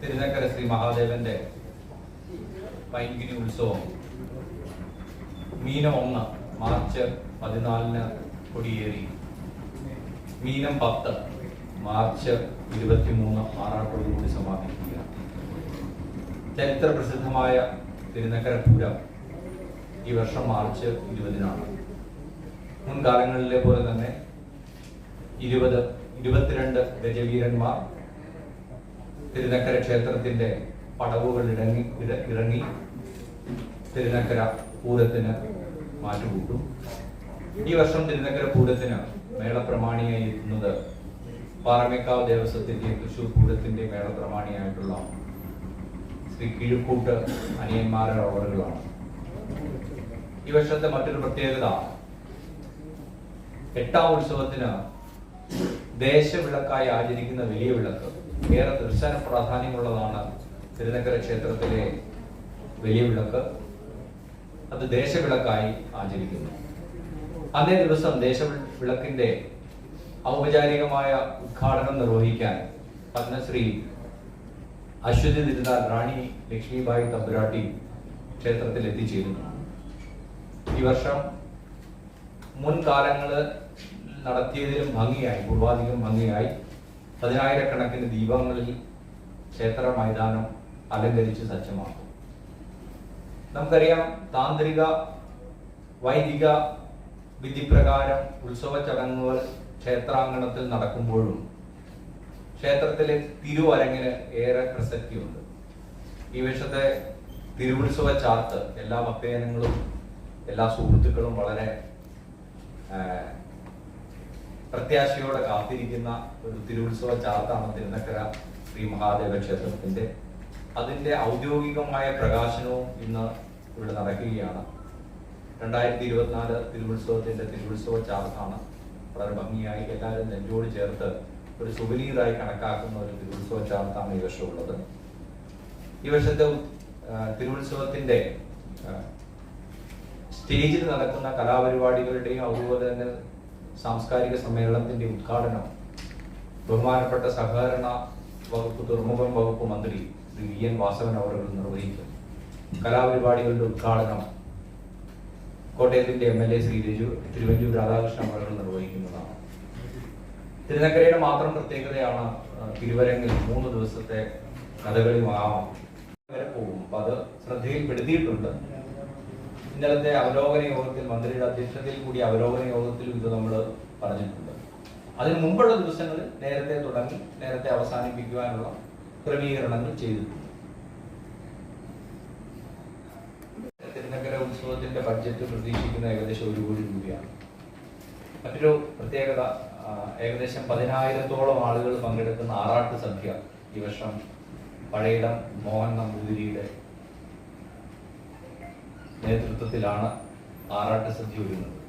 തിരുനക്കര ശ്രീ മഹാദേവന്റെ പൈങ്കിനി ഉത്സവം. മീനം ഒന്ന് മാർച്ച് പതിനാലിന് കൊടിയേറി. മീനം പത്ത് മാർച്ച് ഇരുപത്തിമൂന്ന് ആറാട്ടോടുകൂടി സമാപിക്കുക. ചരിത്ര പ്രസിദ്ധമായ തിരുനക്കര പൂരം ഈ വർഷം മാർച്ച് ഇരുപതിനാണ്. മുൻകാലങ്ങളിലെ പോലെ തന്നെ ഇരുപത് ഇരുപത്തിരണ്ട് ഗജവീരന്മാർ തിരുനക്കര ക്ഷേത്രത്തിന്റെ പടവുകൾ ഇറങ്ങി ഇറ- ഇറങ്ങി തിരുനക്കര പൂരത്തിന് മാറ്റുകൂട്ടും. ഈ വർഷം തിരുനക്കര പൂരത്തിന് മേളപ്രമാണിയായി എത്തുന്നത് പാറമേക്കാവ് ദേവസ്വത്തിന്റെ തൃശൂർ പൂരത്തിന്റെ മേളപ്രമാണിയായിട്ടുള്ള ശ്രീ കിഴുക്കൂട്ട് അനിയന്മാരുടെ ഓർഡറുകളാണ് ഈ വർഷത്തെ മറ്റൊരു പ്രത്യേകത എട്ടാം ഉത്സവത്തിന് ദേശവിളക്കായി ആചരിക്കുന്ന വലിയ വിളക്ക്. ഏറെ ദർശന പ്രാധാന്യമുള്ളതാണ് തിരുനക്കര ക്ഷേത്രത്തിലെ വലിയ വിളക്ക്. അത് ദേശവിളക്കായി ആചരിക്കുന്നു. അന്നേ ദിവസം ദേശവിളക്കിന്റെ ഔപചാരികമായ ഉദ്ഘാടനം നിർവഹിക്കാൻ പത്മശ്രീ അശ്വതി തിരുനാൾ റാണി ലക്ഷ്മിബായി തമ്പുരാട്ടി ക്ഷേത്രത്തിൽ എത്തിച്ചേരുന്നു ഈ വർഷം മുൻകാലങ്ങൾ നടത്തിയതിലും ഭംഗിയായി പൂർവാധികം ഭംഗിയായി പതിനായിരക്കണക്കിന് ദീപങ്ങളിൽ ക്ഷേത്ര മൈതാനം അലങ്കരിച്ച് സജ്ജമാക്കും. നമുക്കറിയാം താന്ത്രിക വൈദിക വിധിപ്രകാരം ഉത്സവ ചടങ്ങുകൾ ക്ഷേത്രാങ്കണത്തിൽ നടക്കുമ്പോഴും ക്ഷേത്രത്തിലെ തിരുവരങ്ങിന് ഏറെ പ്രസക്തിയുണ്ട്. ഈ വർഷത്തെ തിരുവുത്സവ ചാർത്ത് എല്ലാ ഭക്തജനങ്ങളും എല്ലാ സുഹൃത്തുക്കളും വളരെ പ്രത്യാശയോടെ കാത്തിരിക്കുന്ന ഒരു തിരുവുത്സവ ചാർത്താണ് തിരുനക്കര ശ്രീ മഹാദേവ ക്ഷേത്രത്തിന്റെ അതിന്റെ ഔദ്യോഗികമായ പ്രകാശനവും ഇന്ന് ഇവിടെ നടക്കുകയാണ്. രണ്ടായിരത്തി ഇരുപത്തിനാല് തിരുവുത്സവത്തിന്റെ തിരുവുത്സവ ചാർത്താണ് വളരെ ഭംഗിയായി എല്ലാവരും നെഞ്ചോട് ചേർത്ത് ഒരു സുവനീറായി കണക്കാക്കുന്ന ഒരു തിരുവുത്സവ ചാർത്താണ് ഈ വർഷം ഉള്ളത്. ഈ വർഷത്തെ തിരുവുത്സവത്തിന്റെ സ്റ്റേജിൽ നടക്കുന്ന കലാപരിപാടികളുടെയും അതുപോലെ തന്നെ സാംസ്കാരിക സമ്മേളനത്തിന്റെ ഉദ്ഘാടനം ബഹുമാനപ്പെട്ട സഹകരണ വകുപ്പ് തുറമുഖം വകുപ്പ് മന്ത്രി ശ്രീ വി എൻ വാസവൻ അവർ നിർവഹിക്കും. കലാപരിപാടികളുടെ ഉദ്ഘാടനം കോട്ടയത്തിന്റെ M L A Shri Raju Thiruvanchoor Radhakrishnan അവർ നിർവഹിക്കുന്നതാണ്. തിരുനക്കരയുടെ മാത്രം പ്രത്യേകതയാണ് തിരുവരങ്ങിൽ മൂന്ന് ദിവസത്തെ കഥകളി മഹാമം വരെ പോകും. അപ്പൊ അത് ശ്രദ്ധയിൽപ്പെടുത്തിയിട്ടുണ്ട്. ഇന്നലത്തെ അവലോകന യോഗത്തിൽ മന്ത്രിയുടെ അധ്യക്ഷതയിൽ കൂടി അവലോകന യോഗത്തിലും ഇത് നമ്മൾ പറഞ്ഞിട്ടുണ്ട്. അതിന് മുമ്പുള്ള ദിവസങ്ങളിൽ നേരത്തെ തുടങ്ങി നേരത്തെ അവസാനിപ്പിക്കുവാനുള്ള ക്രമീകരണങ്ങൾ ചെയ്തിട്ടുണ്ട്. തിരുനക്കര ഉത്സവത്തിന്റെ ബഡ്ജറ്റ് പ്രതീക്ഷിക്കുന്ന ഏകദേശം ഒരു കോടി രൂപയാണ്. മറ്റൊരു പ്രത്യേകത ഏകദേശം പതിനായിരത്തോളം ആളുകൾ പങ്കെടുക്കുന്ന ആറാട്ട് സദ്യ. ഈ വർഷം പഴയിടം മോഹൻ നമ്പൂതിരിയുടെ നേതൃത്വത്തിലാണ് ആറാട്ട് സദ്യ ഒരുങ്ങുന്നത്